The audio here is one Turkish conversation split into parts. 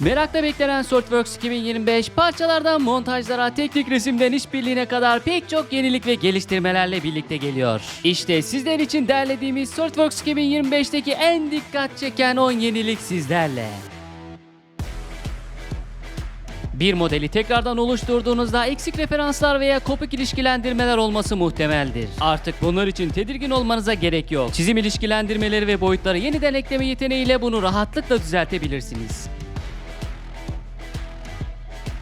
Merakla beklenen SolidWorks 2025 parçalardan montajlara, teknik resimden işbirliğine kadar pek çok yenilik ve geliştirmelerle birlikte geliyor. İşte sizler için derlediğimiz SolidWorks 2025'teki en dikkat çeken 10 yenilik sizlerle. Bir modeli tekrardan oluşturduğunuzda eksik referanslar veya kopuk ilişkilendirmeler olması muhtemeldir. Artık bunlar için tedirgin olmanıza gerek yok. Çizim ilişkilendirmeleri ve boyutları yeniden ekleme yeteneğiyle bunu rahatlıkla düzeltebilirsiniz.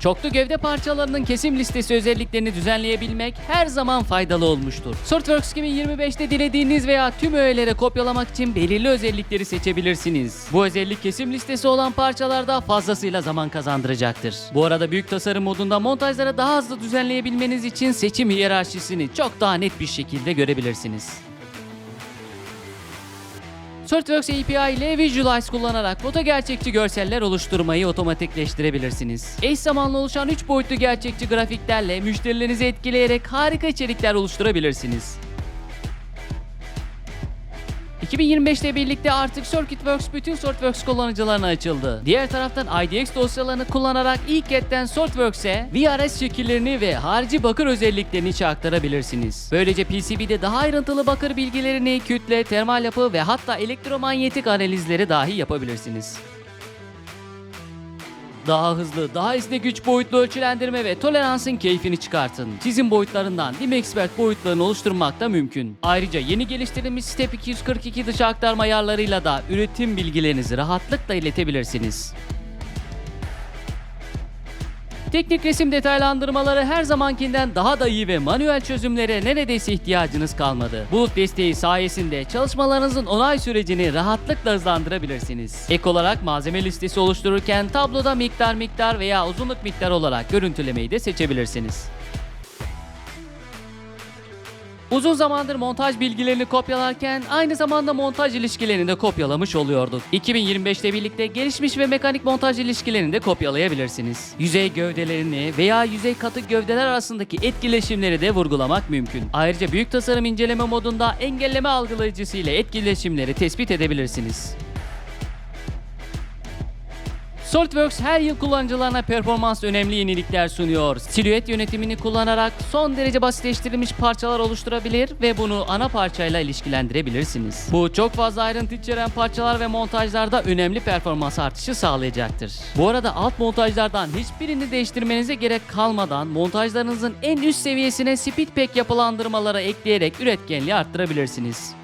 Çoklu gövde parçalarının kesim listesi özelliklerini düzenleyebilmek her zaman faydalı olmuştur. SolidWorks 2025'te dilediğiniz veya tüm öğeleri kopyalamak için belirli özellikleri seçebilirsiniz. Bu özellik kesim listesi olan parçalarda fazlasıyla zaman kazandıracaktır. Bu arada büyük tasarım modunda montajları daha hızlı düzenleyebilmeniz için seçim hiyerarşisini çok daha net bir şekilde görebilirsiniz. SolidWorks API ile Visualize kullanarak foto gerçekçi görseller oluşturmayı otomatikleştirebilirsiniz. Eş zamanlı oluşan 3 boyutlu gerçekçi grafiklerle müşterilerinizi etkileyerek harika içerikler oluşturabilirsiniz. 2025'te birlikte artık CircuitWorks bütün SolidWorks kullanıcılarına açıldı. Diğer taraftan IDX dosyalarını kullanarak ilk etten SolidWorks'e VRS şekillerini ve harici bakır özelliklerini içe aktarabilirsiniz. Böylece PCB'de daha ayrıntılı bakır bilgilerini, kütle, termal yapı ve hatta elektromanyetik analizleri dahi yapabilirsiniz. Daha hızlı, daha esnek güç boyutlu ölçülendirme ve toleransın keyfini çıkartın. Çizim boyutlarından DimExpert boyutlarını oluşturmak da mümkün. Ayrıca yeni geliştirilmiş Step 242 dışı aktarma ayarlarıyla da üretim bilgilerinizi rahatlıkla iletebilirsiniz. Teknik resim detaylandırmaları her zamankinden daha da iyi ve manuel çözümlere neredeyse ihtiyacınız kalmadı. Bulut desteği sayesinde çalışmalarınızın onay sürecini rahatlıkla hızlandırabilirsiniz. Ek olarak malzeme listesi oluştururken tabloda miktar miktar veya uzunluk miktar olarak görüntülemeyi de seçebilirsiniz. Uzun zamandır montaj bilgilerini kopyalarken aynı zamanda montaj ilişkilerini de kopyalamış oluyorduk. 2025'te birlikte gelişmiş ve mekanik montaj ilişkilerini de kopyalayabilirsiniz. Yüzey gövdelerini veya yüzey katı gövdeler arasındaki etkileşimleri de vurgulamak mümkün. Ayrıca büyük tasarım inceleme modunda engelleme algılayıcısı ile etkileşimleri tespit edebilirsiniz. SolidWorks her yıl kullanıcılarına performans önemli yenilikler sunuyor. Silüet yönetimini kullanarak son derece basitleştirilmiş parçalar oluşturabilir ve bunu ana parçayla ilişkilendirebilirsiniz. Bu çok fazla ayrıntı içeren parçalar ve montajlarda önemli performans artışı sağlayacaktır. Bu arada alt montajlardan hiçbirini değiştirmenize gerek kalmadan montajlarınızın en üst seviyesine speed pack yapılandırmalara ekleyerek üretkenliği arttırabilirsiniz.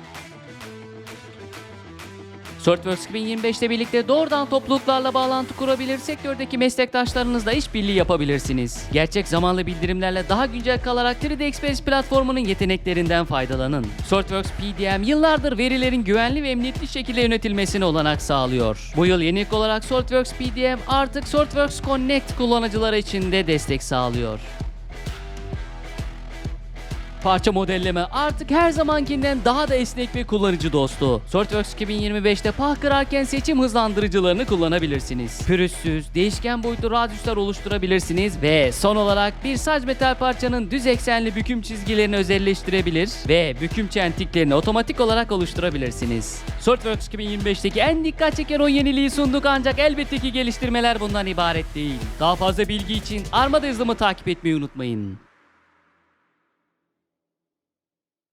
SolidWorks 2025'te birlikte doğrudan topluluklarla bağlantı kurabilir, sektördeki meslektaşlarınızla işbirliği yapabilirsiniz. Gerçek zamanlı bildirimlerle daha güncel kalarak 3D Express platformunun yeteneklerinden faydalanın. SolidWorks PDM yıllardır verilerin güvenli ve emniyetli şekilde yönetilmesine olanak sağlıyor. Bu yıl yenilik olarak SolidWorks PDM artık SolidWorks Connect kullanıcıları için de destek sağlıyor. Parça modelleme artık her zamankinden daha da esnek ve kullanıcı dostu. SolidWorks 2025'te pah kırarken seçim hızlandırıcılarını kullanabilirsiniz. Pürüzsüz, değişken boyutlu radyüsler oluşturabilirsiniz ve son olarak bir saç metal parçanın düz eksenli büküm çizgilerini özelleştirebilir ve büküm çentiklerini otomatik olarak oluşturabilirsiniz. SolidWorks 2025'teki en dikkat çeken o yeniliği sunduk ancak elbette ki geliştirmeler bundan ibaret değil. Daha fazla bilgi için Armada hızımı takip etmeyi unutmayın.